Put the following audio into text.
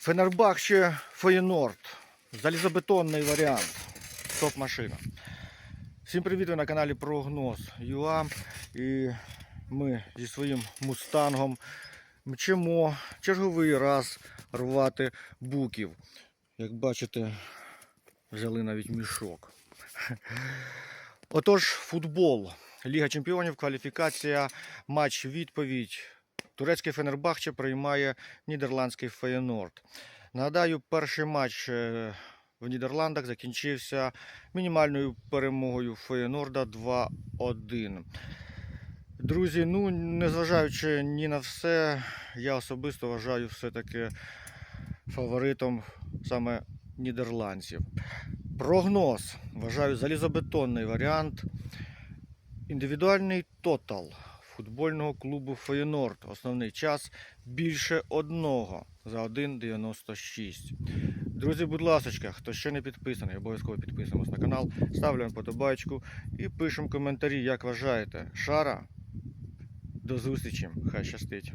Фенербахче Феєнорд. Залізобетонний варіант. Топ-машина. Всім привіт! Ви на каналі Прогноз ЮА. І ми зі своїм мустангом мчимо черговий раз рвати буків. Як бачите, взяли навіть мішок. Отож, футбол. Ліга чемпіонів, кваліфікація, матч відповідь. Турецький Фенербахче приймає нідерландський Феєнорд. Нагадаю, перший матч е, в Нідерландах закінчився мінімальною перемогою Феєнорда 2-1. Друзі, ну незважаючи ні на все, я особисто вважаю все-таки фаворитом саме нідерландців. Прогноз. Вважаю залізобетонний варіант. Індивідуальний тотал футбольного клубу Фейнорд. Основний час більше одного за 1,96. Друзі, будь ласка, хто ще не підписаний, обов'язково підписуємось на канал, ставляємо подобайку і пишемо коментарі, як вважаєте. Шара. До зустрічі, хай щастить.